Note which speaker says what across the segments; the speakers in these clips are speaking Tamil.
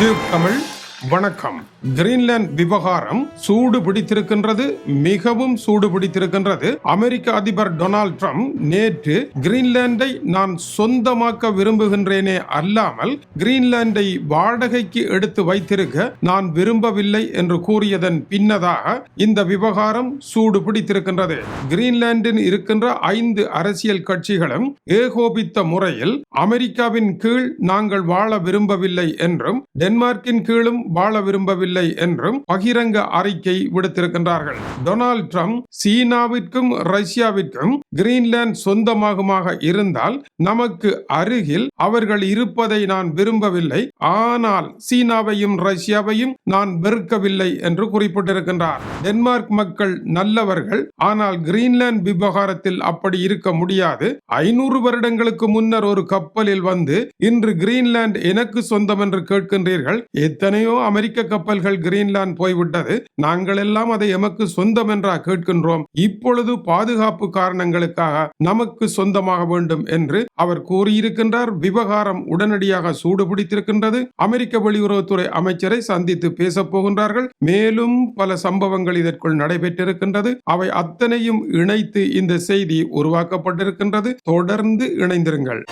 Speaker 1: யூடியூப் தமிழ் வணக்கம். கிரீன்லாந்து விவகாரம் சூடு பிடித்திருக்கின்றது மிகவும் சூடு பிடித்திருக்கின்றது. அமெரிக்க அதிபர் டொனால்ட் ட்ரம்ப் நேற்று கிரீன்லாந்தை நான் சொந்தமாக்க விரும்புகின்றேனே அல்லாமல் கிரீன்லாந்தை வாடகைக்கு எடுத்து வைத்திருக்க நான் விரும்பவில்லை என்று கூறியதன் பின்னதாக இந்த விவகாரம் சூடு பிடித்திருக்கின்றது. கிரீன்லாந்தில் இருக்கின்ற ஐந்து அரசியல் கட்சிகளும் ஏகோபித்த முறையில் அமெரிக்காவின் கீழ் நாங்கள் வாழ விரும்பவில்லை என்றும் டென்மார்க்கின் கீழும் வாழ விரும்பவில்லை என்றும் பகிரங்க அறிக்கை விடுத்திருக்கின்றார்கள். டொனால்ட் ட்ரம்ப் சீனாவிற்கும் ரஷ்யாவிற்கும் கிரீன்லாந்து சொந்தமாகுமாக இருந்தால் நமக்கு அருகில் அவர்கள் இருப்பதை நான் விரும்பவில்லை. ஆனால் சீனாவையும் ரஷ்யாவையும் நான் வெறுக்கவில்லை என்று குறிப்பிட்டிருக்கின்றார். டென்மார்க் மக்கள் நல்லவர்கள். ஆனால் கிரீன்லாந்து விவகாரத்தில் அப்படி இருக்க முடியாது. ஐநூறு வருடங்களுக்கு முன்னர் ஒரு கப்பலில் வந்து இன்று கிரீன்லாந்து எனக்கு சொந்தம் என்று கேட்கின்றீர்கள். எத்தனையோ அமெரிக்க கப்பல்கள் கிரீன்லாந்து போய்விட்டது. நாங்கள் எல்லாம் அதை எமக்கு சொந்தம் என்றா கேட்கின்றோம். இப்பொழுது பாதுகாப்பு காரணங்களுக்காக நமக்கு சொந்தமாக வேண்டும் என்று அவர் கூறியிருக்கின்றார். விவகாரம் உடனடியாக சூடு பிடித்திருக்கின்றது அமெரிக்க வெளியுறவுத்துறை அமைச்சரை சந்தித்து பேசப் போகின்றார்கள். மேலும் பல சம்பவங்கள் இதற்குள் நடைபெற்றிருக்கின்றது. அவை அத்தனையும் இணைத்து இந்த செய்தி உருவாக்கப்பட்டிருக்கின்றது. தொடர்ந்து இணைந்திருங்கள்.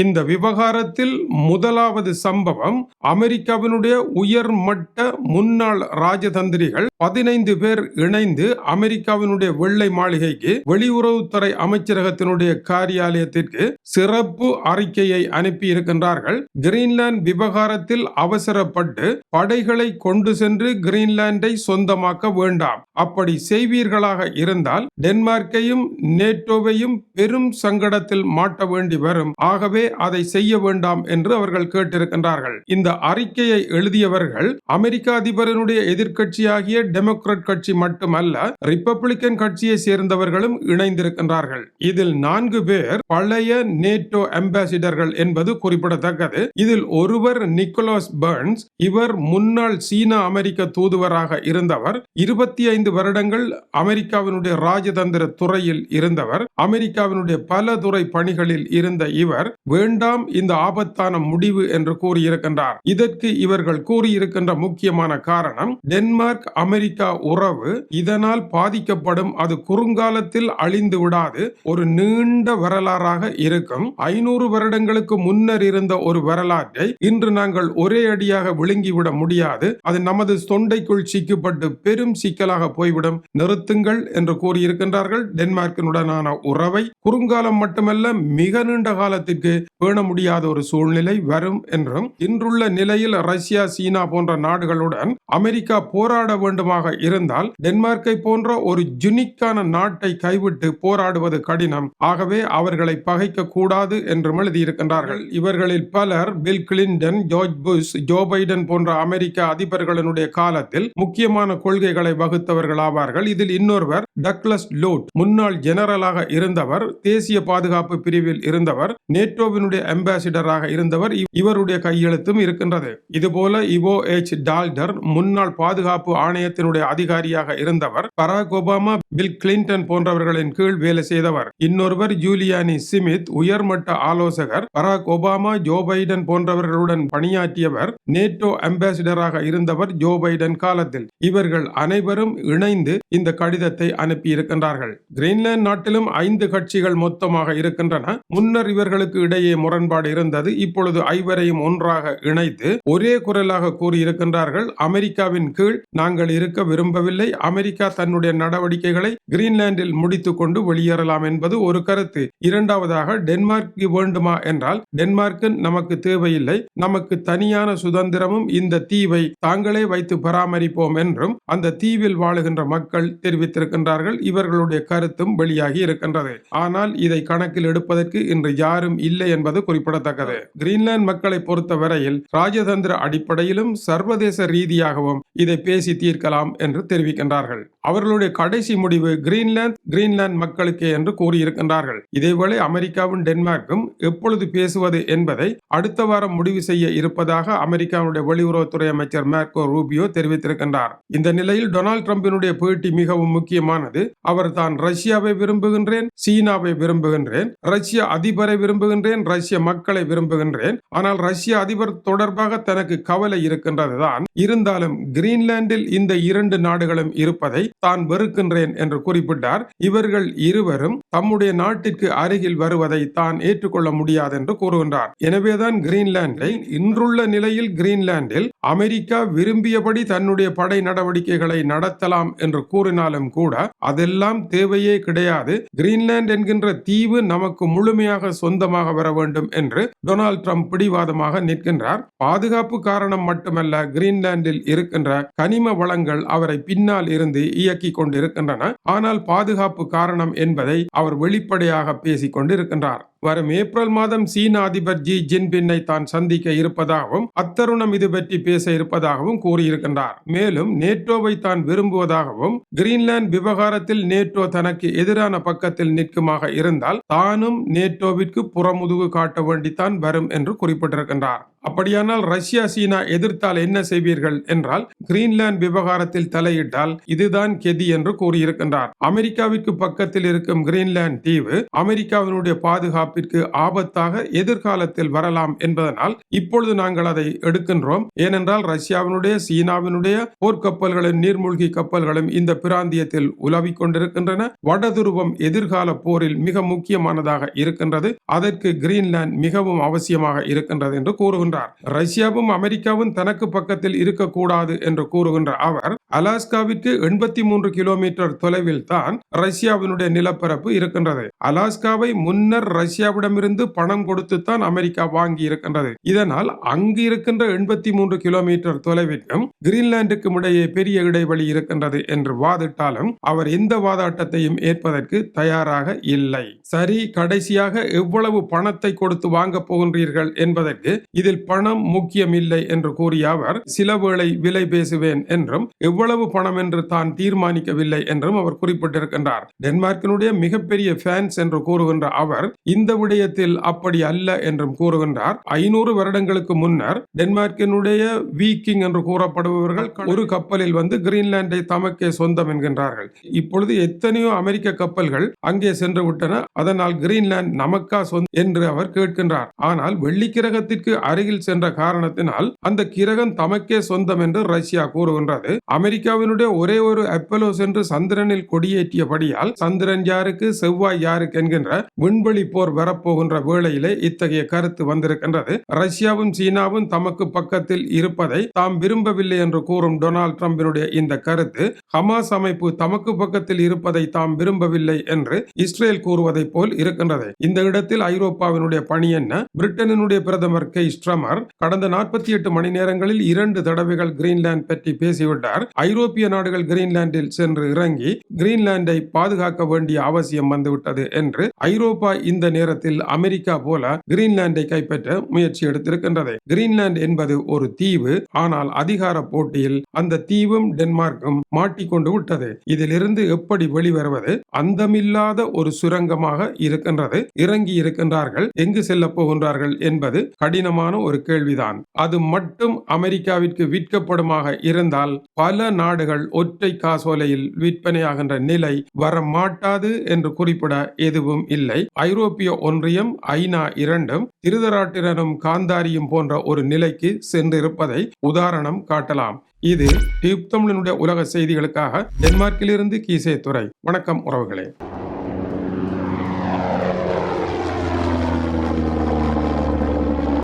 Speaker 1: இந்த விவகாரத்தில் முதலாவது சம்பவம் அமெரிக்காவினுடைய உயர்மட்ட முன்னாள் ராஜதந்திரிகள் பதினைந்து பேர் இணைந்து அமெரிக்காவினுடைய வெள்ளை மாளிகைக்கு வெளியுறவுத்துறை அமைச்சரகத்தினுடைய காரியாலயத்திற்கு சிறப்பு அறிக்கையை அனுப்பி இருக்கின்றார்கள் கிரீன்லாந்து விவகாரத்தில் அவசரப்பட்டு படைகளை கொண்டு சென்று கிரீன்லாண்டை சொந்தமாக்க வேண்டாம். அப்படி செய்வீர்களாக இருந்தால் டென்மார்க்கையும் நேட்டோவையும் பெரும் சங்கடத்தில் மாட்ட வேண்டி வரும். ஆகவே அதை செய்ய வேண்டாம் என்று அவர்கள் கேட்டிருக்கின்றார்கள். இந்த அறிக்கையை எழுதியவர்கள் அமெரிக்க அதிபரனுடைய எதிர்கட்சியாகிய டெமோக்ரட் கட்சி மட்டுமல்ல ரிப்பப்ளிக்கன் கட்சியை சேர்ந்தவர்களும் இணைந்திருக்கின்றார்கள். இதில் நான்கு பேர் பழைய நேட்டோ அம்பாசிடர்கள் என்பது குறிப்பிடத்தக்கது. இதில் ஒருவர் நிக்கோலாஸ் பர்ன்ஸ் இவர் முன்னாள் சீன அமெரிக்க தூதுவராக இருந்தவர் இருபத்தி ஐந்து வருடங்கள் அமெரிக்காவினுடைய ராஜதந்திர துறையில் இருந்தவர் அமெரிக்காவினுடைய பல துறை பணிகளில் இருந்த இவர் வேண்டாம் இந்த ஆபத்தான முடிவு என்று கூறியிருக்கின்றார். இதற்கு இவர்கள் கூறியிருக்கின்ற முக்கியமான காரணம் டென்மார்க் அமெரிக்கா உறவு இதனால் பாதிக்கப்படும் அது குறுங்காலத்தில் அழிந்து விடாது ஒரு நீண்ட வரலாறாக இருக்கும். ஐநூறு வருடங்களுக்கு முன்னர் இருந்த ஒரு வரலாற்றை இன்று நாங்கள் ஒரே அடியாக விழுங்கிவிட முடியாது. அது நமது தொண்டைக்குள் சிக்கப்பட்டு பெரும் சிக்கலாக போய்விடும். நிறுத்துங்கள் என்று கூறியிருக்கின்றார்கள். டென்மார்க்கினுடனான உறவை குறுங்காலம் மட்டுமல்ல மிக நீண்ட காலத்திற்கு பேண முடியாத ஒரு சூழ்நிலை வரும் என்றும் இன்றுள்ள நிலையில் ரஷ்யா சீனா போன்ற நாடுகளுடன் அமெரிக்கா போராட வேண்டுமாக இருந்தால் டென்மார்க்கை போன்ற ஒரு ஜுனிக்கான நாட்டை கைவிட்டு போராடுவது கடினம். ஆகவே அவர்களை பகைக்க கூடாது என்றும் எழுதியிருக்கின்றார்கள். இவர்களில் பலர் Bill Clinton George Bush Joe Biden போன்ற அமெரிக்க அதிபர்களினுடைய காலத்தில் முக்கியமான கொள்கைகளை வகுத்தவர்கள் ஆவார்கள் இதில் இன்னொருவர் டக்லஸ் லோட் முன்னாள் ஜெனரலாக இருந்தவர் தேசிய பாதுகாப்பு பிரிவில் இருந்தவர் நேட்டோ நேட்டோவினுடைய அம்பாசிடராக இருந்தவர் இவருடைய கையெழுத்தும் இருக்கின்றது. இதுபோல இவோ எச். டால்டர் முன்னாள் பாதுகாப்பு ஆணையத்தினுடைய அதிகாரியாக இருந்தவர் பராக் ஒபாமா பில் கிளின்டன் போன்றவர்களின் கீழ் வேலை செய்தவர். இன்னொருவர் ஜூலியானி சிமித் உயர்மட்ட ஆலோசகர் பராக் ஒபாமா ஜோ பைடன் போன்றவர்களுடன் பணியாற்றியவர் நேட்டோ அம்பாசிடராக இருந்தவர் ஜோ பைடன் காலத்தில். இவர்கள் அனைவரும் இணைந்து இந்த கடிதத்தை அனுப்பியிருக்கின்றார்கள். கிரீன்லாந்து நாட்டிலும் ஐந்து கட்சிகள் மொத்தமாக இருக்கின்றன. முன்னர் இவர்களுக்கு இடையே இடையே முரண்பாடு இருந்தது. இப்பொழுது ஐவரையும் ஒன்றாக இணைத்து ஒரே குரலாக கூறியிருக்கின்றார்கள். அமெரிக்காவின் கீழ் நாங்கள் இருக்க விரும்பவில்லை. அமெரிக்கா தன்னுடைய நடவடிக்கைகளை கிரீன்லாந்தில் முடித்துக் கொண்டு வெளியேறலாம் என்பது ஒரு கருத்து. இரண்டாவதாக டென்மார்க் வேண்டுமா என்றால் டென்மார்க்கு நமக்கு தேவையில்லை. நமக்கு தனியான சுதந்திரமும் இந்த தீவை தாங்களே வைத்து பராமரிப்போம் என்றும் அந்த தீவில் வாழுகின்ற மக்கள் தெரிவித்திருக்கின்றார்கள். இவர்களுடைய கருத்தும் வெளியாகி இருக்கின்றது. ஆனால் இதை கணக்கில் எடுப்பதற்கு இன்று யாரும் இல்லை என்பது குறிப்பிடத்தக்கது. கிரீன்லாந்து மக்களை பொறுத்தவரையில் ராஜதந்திர அடிப்படையிலும் சர்வதேச ரீதியாகவும் இதை பேசி தீர்க்கலாம் என்று தெரிவிக்கின்றார்கள். அவர்களுடைய கடைசி முடிவு கிரீன்லாந்து கிரீன்லாந்து மக்களுக்கே என்று கூறியிருக்கின்றார்கள். இதேவேளை அமெரிக்காவும் டென்மார்க்கும் எப்பொழுது பேசுவது என்பதை அடுத்த வாரம் முடிவு செய்ய இருப்பதாக அமெரிக்காவுடைய வெளியுறவுத்துறை அமைச்சர் மேர்கோ ரூபியோ தெரிவித்திருக்கின்றார். இந்த நிலையில் டொனால்ட் டிரம்பினுடைய பேட்டி மிகவும் முக்கியமானது. அவர் தான் ரஷ்யாவை விரும்புகின்றேன் சீனாவை விரும்புகின்றேன் ரஷ்ய அதிபரை விரும்புகின்றேன் ரஷ்ய மக்களை விரும்புகின்றேன். ஆனால் ரஷ்ய அதிபர் தொடர்பாக தனக்கு கவலை இருக்கின்றதுதான். இருந்தாலும் கிரீன்லாந்தில் இந்த இரண்டு நாடுகளும் இருப்பதை தான் வெறுக்கின்றேன் என்று குறிப்பிட்டார். இவர்கள் இருவரும் தம்முடைய நாட்டிற்கு அருகில் வருவதை தான் ஏற்றுக்கொள்ள முடியாது என்று கூறுகின்றார். எனவேதான் கிரீன்லாண்டை இன்றுள்ள நிலையில் கிரீன்லாண்டில் அமெரிக்கா விரும்பியபடி தன்னுடைய படை நடவடிக்கைகளை நடத்தலாம் என்று கூறினாலும் கூட அதெல்லாம் தேவையே கிடையாது. கிரீன்லாந்து என்கின்ற தீவு நமக்கு முழுமையாக சொந்தமாக வர வேண்டும் என்று டொனால்ட் ட்ரம்ப் பிடிவாதமாக நிற்கின்றார். பாதுகாப்பு காரணம் மட்டுமல்ல கிரீன்லாந்தில் இருக்கின்ற கனிம வளங்கள் அவரை பின்னால் இருந்து இயக்கி கொண்டிருக்கின்றன. ஆனால் பாதுகாப்பு காரணம் என்பதை அவர் வெளிப்படையாக பேசிக் கொண்டிருக்கின்றார். வரும் ஏப்ரல் மாதம் சீன அதிபர் ஜி ஜின்பின்னை தான் சந்திக்க இருப்பதாகவும் அத்தருணம் இது பற்றி பேச இருப்பதாகவும் கூறியிருக்கின்றார். மேலும் நேட்டோவை தான் விரும்புவதாகவும் கிரீன்லாந்து விவகாரத்தில் நேட்டோ தனக்கு எதிரான பக்கத்தில் நிற்குமாக இருந்தால் தானும் நேட்டோவிற்கு புறமுதுகு காட்ட வேண்டித்தான் வரும் என்று குறிப்பிட்டிருக்கின்றார். அப்படியானால் ரஷ்யா சீனா எதிர்த்தால் என்ன செய்வீர்கள் என்றால் கிரீன்லாந்து விவகாரத்தில் தலையிட்டால் இதுதான் கெதி என்று கூறியிருக்கின்றார். அமெரிக்காவிற்கு பக்கத்தில் இருக்கும் கிரீன்லாந்து தீவு அமெரிக்காவினுடைய பாதுகாப்பு பாதுகாப்பிற்கு ஆபத்தாக எதிர்காலத்தில் வரலாம் என்பதனால் இப்பொழுது நாங்கள் அதை எடுக்கின்றோம். ஏனென்றால் ரஷ்யாவினுடைய சீனாவினுடைய போர்க்கப்பல்களும் நீர்மூழ்கி கப்பல்களும் இந்த பிராந்தியத்தில் உலவிக் கொண்டிருக்கின்றன. வடதுருவம் எதிர்கால போரில் மிக முக்கியமானதாக இருக்கின்றது. அதற்கு கிரீன்லாந்து மிகவும் அவசியமாக இருக்கின்றது என்று கூறுகின்றார். ரஷ்யாவும் அமெரிக்காவும் தனக்கு பக்கத்தில் இருக்கக்கூடாது என்று கூறுகின்ற அவர் அலாஸ்காவிற்கு எண்பத்தி மூன்று கிலோமீட்டர் தொலைவில் தான் ரஷ்யாவினுடைய நிலப்பரப்பு இருக்கின்றது. அலாஸ்காவை முன்னர் ரஷ்யாவிடமிருந்து பணம் கொடுத்துத்தான் அமெரிக்கா வாங்கி இருக்கின்றது. இதனால் அங்கு இருக்கின்ற எண்பத்தி மூன்று கிலோமீட்டர் தொலைவிற்கும் கிரீன்லாந்துக்கும் இடையே பெரிய இடைவெளி இருக்கின்றது என்று வாதிட்டாலும் அவர் எந்த வாதாட்டத்தையும் ஏற்பதற்கு தயாராக இல்லை. சரி கடைசியாக எவ்வளவு பணத்தை கொடுத்து வாங்க போகின்றீர்கள் என்பதற்கு இதில் பணம் முக்கியமில்லை என்று கூறிய அவர் சில வேளை விலை பேசுவேன் என்றும் எவ்வளவு பணம் என்று தான் தீர்மானிக்கவில்லை என்றும் அவர் குறிப்பிட்டிருக்கின்றார். டென்மார்க்கினுடைய மிகப்பெரிய ஃபேன்ஸ் என்று கூறுகின்ற அவர் இந்த விடயத்தில் அப்படி அல்ல என்றும் கூறுகின்றார். ஐநூறு வருடங்களுக்கு முன்னர் டென்மார்க்கினுடைய வீக்கிங் என்று கூறப்படுபவர்கள் ஒரு கப்பலில் வந்து கிரீன்லாண்டை தமக்கே சொந்தம் என்கின்றார்கள். இப்பொழுது எத்தனையோ அமெரிக்க கப்பல்கள் அங்கே சென்று விட்டன. அதனால் கிரீன்லாந்து நமக்கா சொந்தம் என்று அவர் கேட்கின்றார். ஆனால் வெள்ளி கிரகத்திற்கு அருகில் சென்ற காரணத்தினால் அந்த கிரகம் தமக்கே சொந்தம் என்று ரஷ்யா கூறுகின்றது. அமெரிக்காவினுடைய ஒரே ஒரு அப்பலோ சென்று சந்திரனில் கொடியேற்றியபடியால் சந்திரன் யாருக்கு செவ்வாய் யாருக்கு என்கின்ற விண்வெளி போர் வரப்போகின்ற வேளையிலே இத்தகைய கருத்து வந்திருக்கின்றது. ரஷ்யாவும் சீனாவும் தமக்கு பக்கத்தில் இருப்பதை தாம் விரும்பவில்லை என்று கூறும் டொனால்ட் ட்ரம்பினுடைய இந்த கருத்து ஹமாஸ் அமைப்பு தமக்கு பக்கத்தில் இருப்பதை தாம் விரும்பவில்லை என்று இஸ்ரேல் கூறுவதை போல் இருக்கின்றது. இந்த இடத்தில் ஐரோப்பாவினுடைய பணி என்ன? பிரிட்டனினுடைய பிரதமர் கே. ஸ்ட்ரமர் கடந்த நாற்பத்தி எட்டு மணி நேரங்களில் இரண்டு தடவைகள் கிரீன்லாந்து பற்றி பேசிவிட்டார். ஐரோப்பிய நாடுகள் கிரீன்லாந்தில் சென்று இறங்கி கிரீன்லாந்தை பாதுகாக்க வேண்டிய அவசியம் வந்துவிட்டது என்று ஐரோப்பா இந்த நேரத்தில் அமெரிக்கா போல கிரீன்லாந்தை கைப்பற்ற முயற்சி எடுத்திருக்கின்றது. கிரீன்லாந்து என்பது ஒரு தீவு. ஆனால் அதிகார போட்டியில் அந்த தீவும் டென்மார்க்கும் மாட்டிக்கொண்டு விட்டது. இதிலிருந்து எப்படி வெளிவருவது? அந்தமில்லாத ஒரு சுரங்கமாக இருக்கின்றது. இறங்கி இருக்கின்றார்கள். எங்கு செல்ல போகின்றார்கள் என்பது கடினமான ஒரு கேள்விதான். அது மட்டும் அமெரிக்காவிற்கு விற்கப்படுமாக இருந்தால் பல நாடுகள் ஒற்றை காசோலையில் விற்பனையாகின்ற நிலை வர மாட்டாது என்று குறிப்பிட எதுவும் இல்லை. ஐரோப்பிய ஒன்றியம் ஐநா இரண்டும் திருதராட்டிரனும் காந்தாரியும் போன்ற ஒரு நிலைக்கு சென்றிருப்பதை உதாரணம் காட்டலாம். இது டியூப் தமிழனுடைய உலக செய்திகளுக்காக டென்மார்க்கிலிருந்து கீசே துறை வணக்கம் உறவுகளே.